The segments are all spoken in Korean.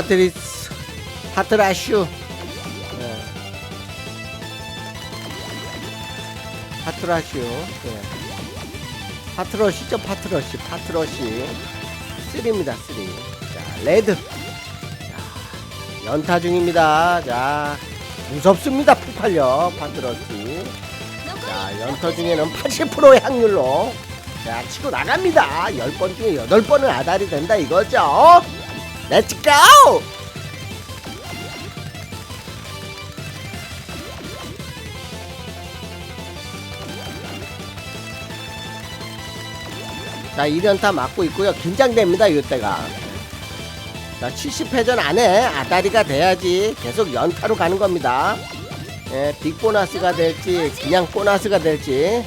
파트리스 파트라슈 예. 파트라슈 예. 파트러시죠 파트러시 파트러시 3입니다 3 자, 레드. 자, 연타 중입니다. 자 무섭습니다 폭발력 파트러시 자 연타 중에는 80%의 확률로. 자 치고 나갑니다. 10번 중에 8번은 아달이 된다 이거죠 렛츠 고! 자 1연타 맞고 있고요. 긴장됩니다 이때가. 자 70회전 안에 아다리가 돼야지 계속 연타로 가는 겁니다. 예, 빅보너스가 될지 그냥 보너스가 될지.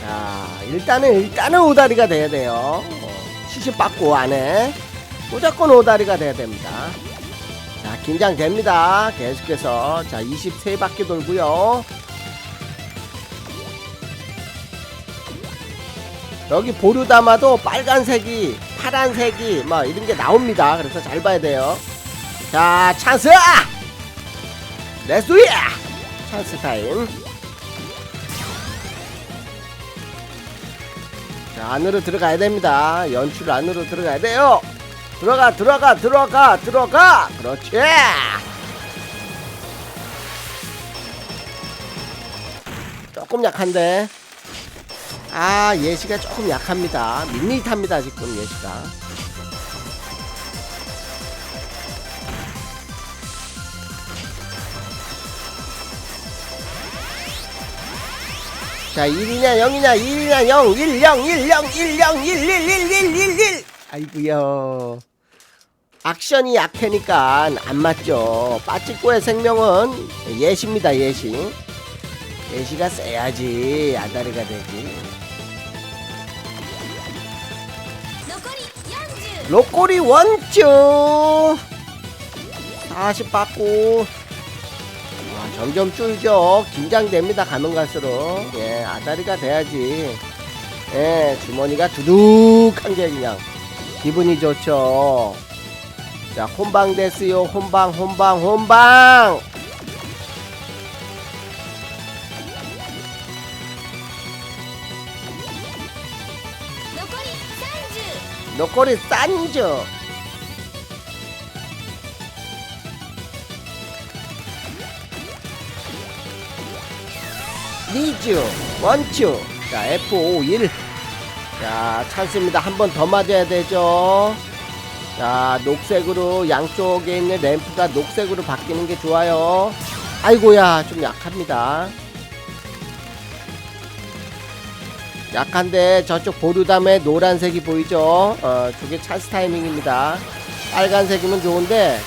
자 일단은 일단은 오다리가 돼야 돼요. 어, 70 받고 안에 무조건 오다리가 돼야 됩니다. 자 긴장됩니다. 계속해서. 자 23바퀴 돌고요. 여기 보류 담아도 빨간색이 파란색이 막 이런 게 나옵니다. 그래서 잘 봐야 돼요. 자 찬스! 레스야! 찬스 타임. 자 안으로 들어가야 됩니다. 연출 안으로 들어가야 돼요 들어가 들어가 들어가 들어가! 그렇지! 조금 약한데? 아 예시가 조금 약합니다. 밋밋합니다 지금 예시가. 자 1이냐 0이냐 1이냐 0 1 0 1 0 1 0 1 1 1 1 1 1 아이구요 액션이 약하니까 안 맞죠. 빠찌꼬의 생명은 예시입니다 예시. 예시가 세야지 아다리가 되지. 残り40 로꼬리 원쭈 40 받고 아, 점점 줄죠. 긴장됩니다 가면 갈수록. 예 아다리가 돼야지. 예 주머니가 두둑한 게 그냥 기분이 좋죠. 자 혼방 됐어요. 혼방 혼방 로꼬리 30 싼죠 리즈 원쭈 자 F51 자 찬스입니다. 한 번 더 맞아야 되죠. 자 녹색으로 양쪽에 있는 램프가 녹색으로 바뀌는 게 좋아요. 아이고야 좀 약합니다. 약한데 저쪽 보르담에 노란색이 보이죠? 어 저게 찬스 타이밍입니다. 빨간색이면 좋은데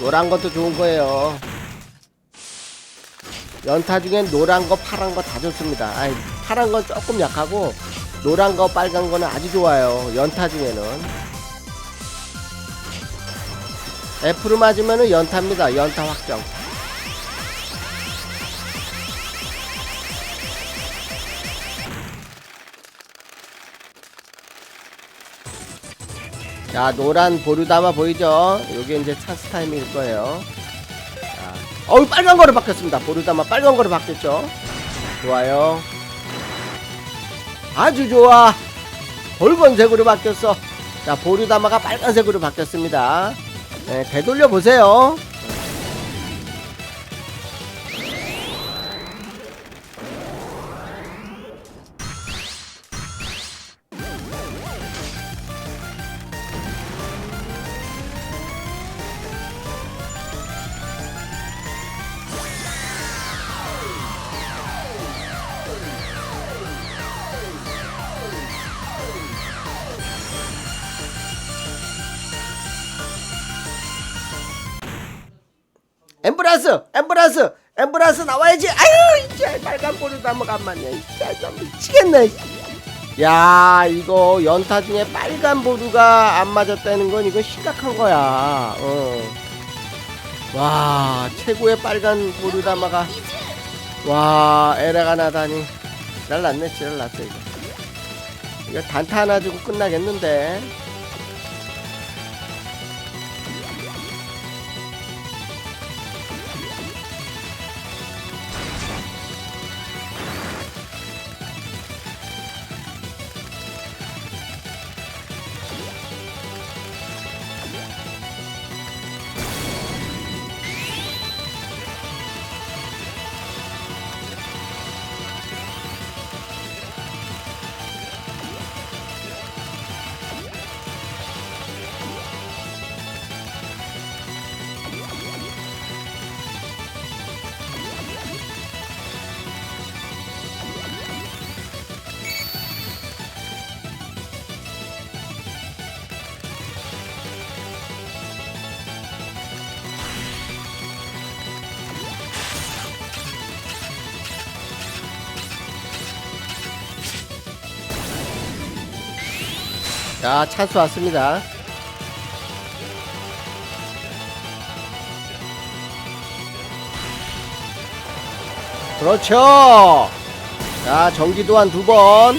노란 것도 좋은 거예요. 연타 중엔 노란 거 파란 거 다 좋습니다. 아이 파란 건 조금 약하고 노란 거 빨간 거는 아주 좋아요 연타 중에는. F로 맞으면은 연타입니다 연타 확정. 자 노란 보르다마 보이죠? 요게 이제 찬스 타이밍일 거예요. 자, 어우 빨간 거로 바뀌었습니다. 보르다마 빨간 거로 바뀌었죠? 좋아요 아주 좋아. 붉은색으로 바뀌었어. 자 보르다마가 빨간색으로 바뀌었습니다. 네, 되돌려 보세요 엠브라스 엠브라스 엠브라스 나와야지. 아유 이제 빨간 보르다마가 안 맞냐 진짜 좀 미치겠네 야 이거 연타 중에 빨간 보루가 안 맞았다는 건 이거 심각한 거야. 어. 와 최고의 빨간 보르다마가. 20와 에라가 나다니. 날랐네 지랄 났어 이거. 이거 단타 하나 주고 끝나겠는데 자 찬스 왔습니다. 그렇죠. 자 전기 도안 두번.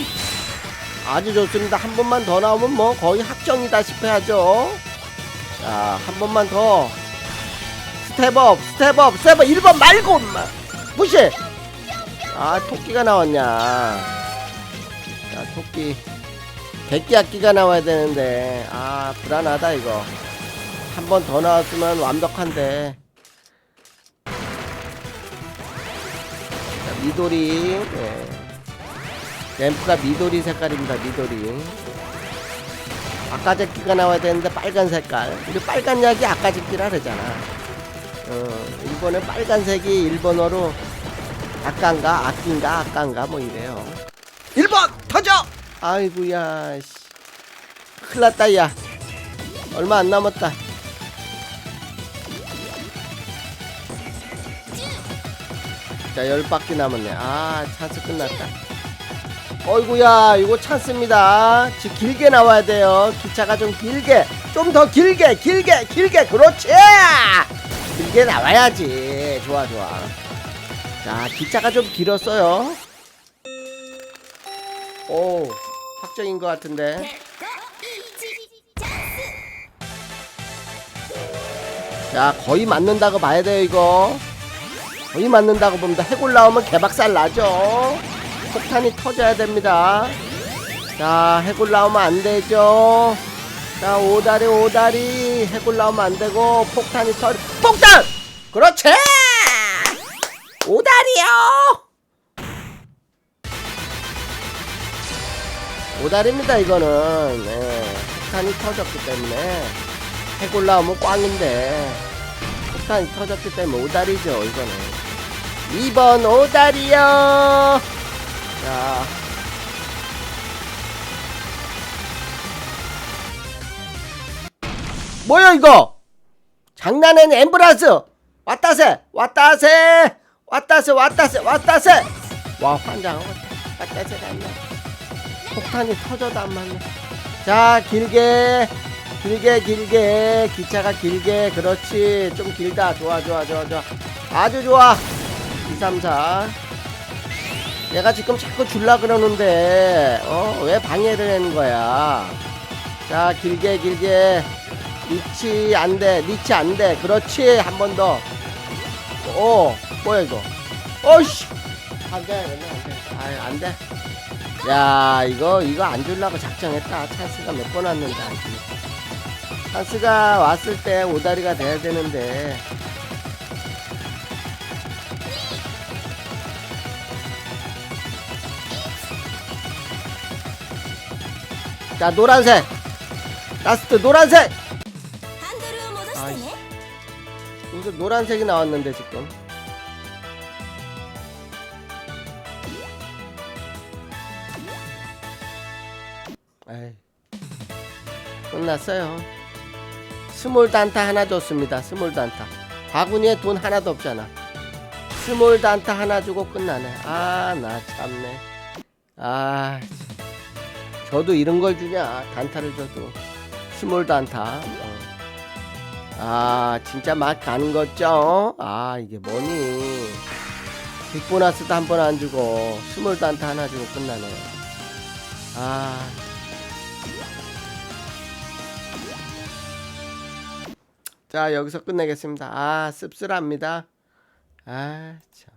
아주 좋습니다. 한 번만 더 나오면 뭐 거의 확정이다시피 하죠 자 한 번만 더. 스텝업 스텝업 스텝업. 1번 말고 무시! 아 토끼가 나왔냐. 자 토끼 백기 악기가 나와야 되는데. 아 불안하다 이거. 한 번 더 나왔으면 완벽한데. 자, 미도리. 예. 램프가 미도리 색깔입니다 미도리. 아까 제끼가 나와야 되는데 빨간 색깔. 우리 빨간 약이 아까 제끼라 그러잖아. 어, 일본은 빨간색이 일본어로 아까인가 아낀가 아까인가 뭐 이래요. 1번 터져 아이고야 씨. 큰일 났다 야. 얼마 안 남았다. 자 열바퀴 남았네. 아 찬스 끝났다. 어이구야 이거 찬스입니다. 지금 길게 나와야 돼요. 기차가 좀 길게 좀 더 길게 길게 길게. 그렇지! 길게 나와야지. 좋아 좋아. 자 기차가 좀 길었어요. 오 확정인 것 같은데. 자 거의 맞는다고 봐야 돼요 이거. 거의 맞는다고 봅니다. 해골 나오면 개박살 나죠. 폭탄이 터져야 됩니다. 자 해골 나오면 안 되죠. 자 오다리 오다리. 해골 나오면 안 되고 폭탄이 터 폭탄! 그렇지! 오다리요 오다리입니다 이거는. 네, 폭탄이 터졌기 때문에. 해골 나오면 꽝인데. 폭탄이 터졌기 때문에 오다리죠 이거는. 2번 오다리요! 자. 뭐야 이거? 장난엔 엠브라스! 왔다세! 왔다세! 왔다세 왔다세 왔다세! 와 환장하고 왔다세가 안 나. 폭탄이 터져도 안 맞네. 자 길게 길게 길게. 기차가 길게. 그렇지. 좀 길다. 좋아 좋아 좋아 좋아. 아주 좋아. 2 3 4 내가 지금 자꾸 줄라 그러는데 어 왜 방해를 하는 거야? 자 길게 길게. 리치 안 돼. 리치 안 돼. 그렇지. 한 번 더. 어 뭐야 이거? 어이씨! 안 돼 안돼. 아유 안돼 야 이거 이거 안 줄라고 작정했다. 찬스가 몇 번 왔는데 안 줄. 찬스가 왔을 때 오다리가 돼야 되는데. 자 노란색. 라스트 노란색. 무슨 아, 노란색이 나왔는데 지금. 에이. 끝났어요. 스몰 단타 하나 줬습니다. 스몰 단타. 바구니에 돈 하나도 없잖아. 스몰 단타 하나 주고 끝나네. 아 나 참네. 아 참. 저도 이런 걸 주냐? 단타를 줘도. 스몰 단타. 어. 아 진짜 맛 가는 거죠? 아 이게 뭐니? 빅보너스도 한 번 안 주고 스몰 단타 하나 주고 끝나네요 아 자, 여기서 끝내겠습니다. 아, 씁쓸합니다. 아, 참.